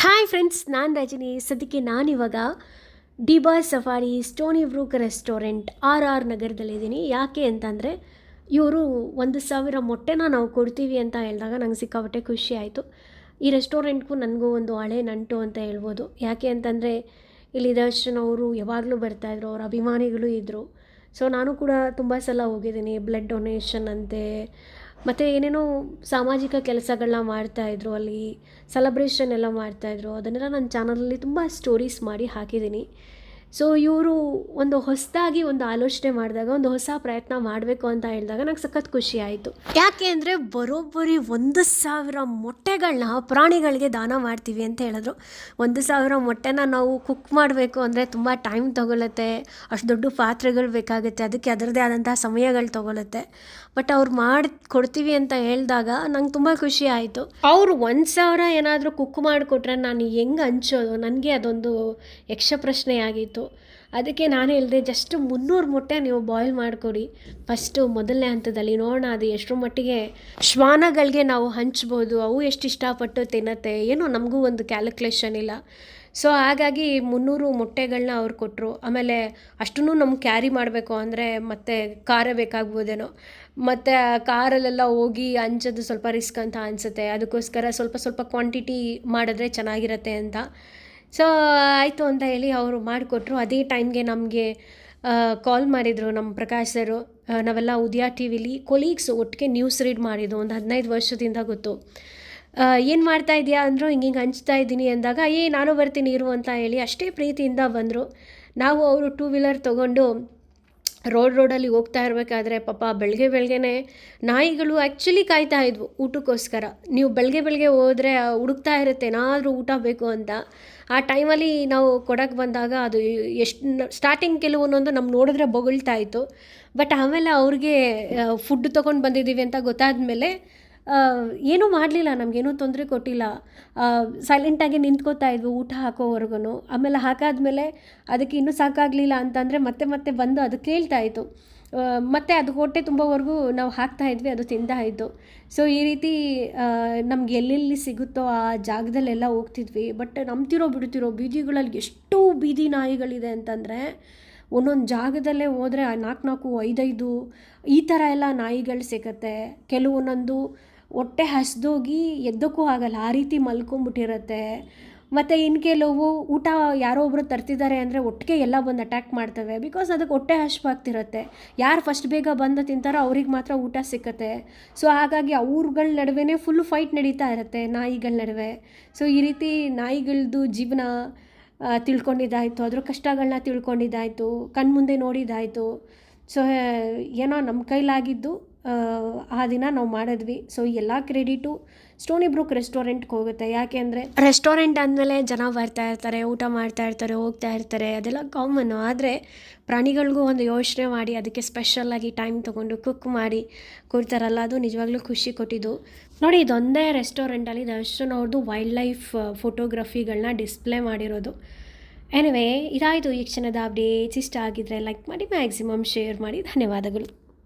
Hi friends ನಾನು ರಜನಿ. ಸದ್ಯಕ್ಕೆ ನಾನಿವಾಗ ಡಿಬಾ safari stony brook restaurant R R ನಗರದಲ್ಲಿದ್ದೀನಿ ಯಾಕೆ ಅಂತಂದರೆ, ಇವರು ಒಂದು ಸಾವಿರ ಮೊಟ್ಟೆನ ನಾವು ಕೊಡ್ತೀವಿ ಅಂತ ಹೇಳಿದಾಗ ನಂಗೆ ಸಿಕ್ಕಾಪಟ್ಟೆ ಖುಷಿ ಆಯಿತು. ಈ ರೆಸ್ಟೋರೆಂಟ್ಗೂ ನನಗೂ ಒಂದು ಹಳೆ ನಂಟು ಅಂತ ಹೇಳ್ಬೋದು. ಯಾಕೆ ಅಂತಂದರೆ, ಇಲ್ಲಿ ದರ್ಶನ್ ಅವರು ಯಾವಾಗಲೂ ಬರ್ತಾಯಿದ್ರು ಅವ್ರ ಅಭಿಮಾನಿಗಳು ಇದ್ದರು ಸೊ ನಾನು ಕೂಡ ತುಂಬ ಸಲ ಹೋಗಿದ್ದೀನಿ. ಬ್ಲಡ್ ಡೊನೇಷನ್ ಅಂತೆ ಮತ್ತು ಏನೇನೋ ಸಾಮಾಜಿಕ ಕೆಲಸಗಳನ್ನ ಮಾಡ್ತಾಯಿದ್ರು ಅಲ್ಲಿ ಸೆಲೆಬ್ರೇಷನ್ ಎಲ್ಲ ಮಾಡ್ತಾಯಿದ್ರು ಅದನ್ನೆಲ್ಲ ನನ್ನ ಚಾನಲಲ್ಲಿ ತುಂಬ ಸ್ಟೋರೀಸ್ ಮಾಡಿ ಹಾಕಿದ್ದೀನಿ. ಸೊ ಇವರು ಒಂದು ಹೊಸದಾಗಿ ಒಂದು ಆಲೋಚನೆ ಮಾಡಿದಾಗ, ಒಂದು ಹೊಸ ಪ್ರಯತ್ನ ಮಾಡಬೇಕು ಅಂತ ಹೇಳಿದಾಗ ನಂಗೆ ಸಖತ್ ಖುಷಿ ಆಯಿತು. ಯಾಕೆ ಅಂದರೆ ಬರೋಬ್ಬರಿ ಒಂದು ಸಾವಿರ ಮೊಟ್ಟೆಗಳನ್ನ ಪ್ರಾಣಿಗಳಿಗೆ ದಾನ ಮಾಡ್ತೀವಿ ಅಂತ ಹೇಳಿದ್ರು. ಒಂದು ಸಾವಿರ ಮೊಟ್ಟೆನ ನಾವು ಕುಕ್ ಮಾಡಬೇಕು ಅಂದರೆ ತುಂಬ ಟೈಮ್ ತೊಗೊಳುತ್ತೆ, ಅಷ್ಟು ದೊಡ್ಡ ಪಾತ್ರೆಗಳು ಬೇಕಾಗುತ್ತೆ, ಅದಕ್ಕೆ ಅದರದ್ದೇ ಆದಂತಹ ಸಮಯಗಳು ತೊಗೊಳುತ್ತೆ. ಬಟ್ ಅವ್ರು ಮಾಡಿ ಕೊಡ್ತೀವಿ ಅಂತ ಹೇಳಿದಾಗ ನಂಗೆ ತುಂಬ ಖುಷಿ ಆಯಿತು. ಅವರು ಒಂದು ಸಾವಿರ ಏನಾದರೂ ಕುಕ್ ಮಾಡಿಕೊಟ್ರೆ ನಾನು ಹೆಂಗೆ ಹಂಚೋದು? ನನಗೆ ಅದೊಂದು ಯಕ್ಷ ಪ್ರಶ್ನೆ ಆಗಿತ್ತು ಅದಕ್ಕೆ ನಾನು ಹೇಳಿದೆ, ಜಸ್ಟ್ ಮುನ್ನೂರು ಮೊಟ್ಟೆ ನೀವು ಬಾಯ್ಲ್ ಮಾಡಿಕೊಡಿ. ಫಸ್ಟು ಮೊದಲನೇ ಹಂತದಲ್ಲಿ ನೋಡೋಣ, ಅದು ಎಷ್ಟರ ಮಟ್ಟಿಗೆ ಶ್ವಾನಗಳಿಗೆ ನಾವು ಹಂಚ್ಬೋದು, ಅವು ಎಷ್ಟು ಇಷ್ಟಪಟ್ಟು ತಿನ್ನತ್ತೆ, ಏನು ನಮಗೂ ಒಂದು ಕ್ಯಾಲ್ಕುಲೇಷನ್ ಇಲ್ಲ. ಸೊ ಹಾಗಾಗಿ ಮುನ್ನೂರು ಮೊಟ್ಟೆಗಳನ್ನ ಅವ್ರು ಕೊಟ್ಟರು ಆಮೇಲೆ ಅಷ್ಟೂ ನಮ್ಗೆ ಕ್ಯಾರಿ ಮಾಡಬೇಕು ಅಂದರೆ ಮತ್ತೆ ಕಾರೇ ಬೇಕಾಗ್ಬೋದೇನೋ. ಮತ್ತು ಕಾರಲ್ಲೆಲ್ಲ ಹೋಗಿ ಹಂಚೋದು ಸ್ವಲ್ಪ ರಿಸ್ಕ್ ಅಂತ ಅನಿಸುತ್ತೆ. ಅದಕ್ಕೋಸ್ಕರ ಸ್ವಲ್ಪ ಸ್ವಲ್ಪ ಕ್ವಾಂಟಿಟಿ ಮಾಡಿದ್ರೆ ಚೆನ್ನಾಗಿರತ್ತೆ ಅಂತ. ಸೊ ಆಯಿತು ಅಂತ ಹೇಳಿ ಅವರು ಮಾಡಿಕೊಟ್ರು. ಅದೇ ಟೈಮ್ಗೆ ನಮಗೆ ಕಾಲ್ ಮಾಡಿದರು ನಮ್ಮ ಪ್ರಕಾಶ್ ಸರು. ನಾವೆಲ್ಲ ಉದಯ ಟಿ ವಿಲಿ ಕೊಲೀಗ್ಸ್ ಒಟ್ಟಿಗೆ ನ್ಯೂಸ್ ರೀಡ್ ಮಾಡಿದ್ದು. ಒಂದು ಹದಿನೈದು ವರ್ಷದಿಂದ ಗೊತ್ತು. ಏನು ಮಾಡ್ತಾ ಇದೆಯಾ ಅಂದರು ಹಿಂಗೆ ಹಿಂಗೆ ಹಂಚ್ತಾ ಇದ್ದೀನಿ ಅಂದಾಗ, ಏ, ನಾನು ಬರ್ತೀನಿ ಇರು ಅಂತ ಹೇಳಿ ಅಷ್ಟೇ ಪ್ರೀತಿಯಿಂದ ಬಂದರು. ನಾವು ಅವರು ಟೂ ವೀಲರ್ ತೊಗೊಂಡು ರೋಡ್ ರೋಡಲ್ಲಿ ಹೋಗ್ತಾ ಇರಬೇಕಾದ್ರೆ ಪಾಪ ಬೆಳಗ್ಗೆ ಬೆಳಗ್ಗೆನೆ ನಾಯಿಗಳು ಆ್ಯಕ್ಚುಲಿ ಕಾಯ್ತಾ ಇದ್ವು ಊಟಕ್ಕೋಸ್ಕರ. ನೀವು ಬೆಳಗ್ಗೆ ಬೆಳಗ್ಗೆ ಹೋದರೆ ಹುಡುಕ್ತಾ ಇರುತ್ತೆ, ಏನಾದರೂ ಊಟ ಬೇಕು ಅಂತ. ಆ ಟೈಮಲ್ಲಿ ನಾವು ಕೊಡಕ್ಕೆ ಬಂದಾಗ ಅದು ಎಷ್ಟು ಸ್ಟಾರ್ಟಿಂಗ್ ಕೆಲವೊಂದೊಂದು ನಮ್ಮ ನೋಡಿದ್ರೆ ಬೊಗಳ್ತಾ ಇತ್ತು. ಬಟ್ ಆಮೇಲೆ ಅವ್ರಿಗೆ ಫುಡ್ ತೊಗೊಂಡು ಬಂದಿದ್ದೀವಿ ಅಂತ ಗೊತ್ತಾದ ಏನೂ ಮಾಡಲಿಲ್ಲ, ನಮಗೇನೂ ತೊಂದರೆ ಕೊಟ್ಟಿಲ್ಲ. ಸೈಲೆಂಟಾಗಿ ನಿಂತ್ಕೋತಾ ಇದ್ವು ಊಟ ಹಾಕೋವರೆಗೂ ಆಮೇಲೆ ಹಾಕಾದ್ಮೇಲೆ ಅದಕ್ಕೆ ಇನ್ನೂ ಸಾಕಾಗಲಿಲ್ಲ ಅಂತಂದರೆ ಮತ್ತೆ ಮತ್ತೆ ಬಂದು ಅದು ಕೇಳ್ತಾ ಇತ್ತು. ಮತ್ತೆ ಅದು ಹೊಟ್ಟೆ ತುಂಬವರೆಗೂ ನಾವು ಹಾಕ್ತಾ ಇದ್ವಿ, ಅದು ತಿಂತಾ ಇತ್ತು ಸೊ ಈ ರೀತಿ ನಮ್ಗೆ ಎಲ್ಲೆಲ್ಲಿ ಸಿಗುತ್ತೋ ಆ ಜಾಗದಲ್ಲೆಲ್ಲ ಹೋಗ್ತಿದ್ವಿ. ಬಟ್ ನಂಬ್ತಿರೋ ಬಿಡ್ತಿರೋ ಬೀದಿಗಳಲ್ಲಿ ಎಷ್ಟು ಬೀದಿ ನಾಯಿಗಳಿದೆ ಅಂತಂದರೆ ಒಂದೊಂದು ಜಾಗದಲ್ಲೇ ಹೋದರೆ ನಾಲ್ಕು ನಾಲ್ಕು ಐದೈದು ಈ ಥರ ಎಲ್ಲ ನಾಯಿಗಳು ಸಿಗತ್ತೆ. ಕೆಲವೊಂದೊಂದು ಹೊಟ್ಟೆ ಹಸ್ದೋಗಿ ಎದ್ದಕ್ಕೂ ಆಗಲ್ಲ, ಆ ರೀತಿ ಮಲ್ಕೊಂಬಿಟ್ಟಿರುತ್ತೆ. ಮತ್ತು ಇನ್ನು ಕೆಲವು ಊಟ ಯಾರೋ ಒಬ್ಬರು ತರ್ತಿದ್ದಾರೆ ಅಂದರೆ ಒಟ್ಟಿಗೆ ಎಲ್ಲ ಬಂದು ಅಟ್ಯಾಕ್ ಮಾಡ್ತವೆ. ಬಿಕಾಸ್ ಅದಕ್ಕೆ ಹೊಟ್ಟೆ ಹಶ್ವಾಗ್ತಿರತ್ತೆ ಯಾರು ಫಸ್ಟ್ ಬೇಗ ಬಂದು ತಿಂತಾರೋ ಅವ್ರಿಗೆ ಮಾತ್ರ ಊಟ ಸಿಕ್ಕತ್ತೆ. ಸೊ ಹಾಗಾಗಿ ಅವ್ರುಗಳ ನಡುವೆ ಫುಲ್ ಫೈಟ್ ನಡೀತಾ ಇರುತ್ತೆ, ನಾಯಿಗಳ ನಡುವೆ. ಸೊ ಈ ರೀತಿ ನಾಯಿಗಳದ್ದು ಜೀವನ ತಿಳ್ಕೊಂಡಿದ್ದಾಯಿತು, ಅದ್ರ ಕಷ್ಟಗಳನ್ನ ತಿಳ್ಕೊಂಡಿದ್ದಾಯಿತು, ಕಣ್ಮುಂದೆ ನೋಡಿದ್ದಾಯಿತು. ಸೊ ಏನೋ ನಮ್ಮ ಕೈಲಾಗಿದ್ದು ಆ, ದಿನ ನಾವು ಮಾಡಿದ್ವಿ. ಸೊ ಎಲ್ಲ ಕ್ರೆಡಿಟು ಸ್ಟೋನಿ ಬ್ರೂಕ್ ರೆಸ್ಟೋರೆಂಟ್ಗೆ ಹೋಗುತ್ತೆ. ಯಾಕೆ ಅಂದರೆ ರೆಸ್ಟೋರೆಂಟ್ ಅಂದಮೇಲೆ ಜನ ಬರ್ತಾ ಇರ್ತಾರೆ ಊಟ ಮಾಡ್ತಾ ಇರ್ತಾರೆ ಹೋಗ್ತಾ ಇರ್ತಾರೆ ಅದೆಲ್ಲ ಕಾಮನ್ನು ಆದರೆ ಪ್ರಾಣಿಗಳಿಗೂ ಒಂದು ಯೋಚನೆ ಮಾಡಿ ಅದಕ್ಕೆ ಸ್ಪೆಷಲ್ಲಾಗಿ ಟೈಮ್ ತೊಗೊಂಡು ಕುಕ್ ಮಾಡಿ ಕೊಡ್ತಾರಲ್ಲ ಅದು ನಿಜವಾಗ್ಲೂ ಖುಷಿ ಕೊಟ್ಟಿದ್ದು. ನೋಡಿ ಇದೊಂದೇ ರೆಸ್ಟೋರೆಂಟಲ್ಲಿ ದರ್ಶನ್ ಅವ್ರದ್ದು ವೈಲ್ಡ್ ಲೈಫ್ ಫೋಟೋಗ್ರಫಿಗಳನ್ನ ಡಿಸ್ಪ್ಲೇ ಮಾಡಿರೋದು. ಎನಿವೇ ಇದಾಯಿತು ಈ ಕ್ಷಣದ ಅಪ್ಡೇಟ್ಸ್ ಇಷ್ಟ ಆಗಿದ್ರೆ ಲೈಕ್ ಮಾಡಿ ಮ್ಯಾಕ್ಸಿಮಮ್ ಶೇರ್ ಮಾಡಿ. ಧನ್ಯವಾದಗಳು.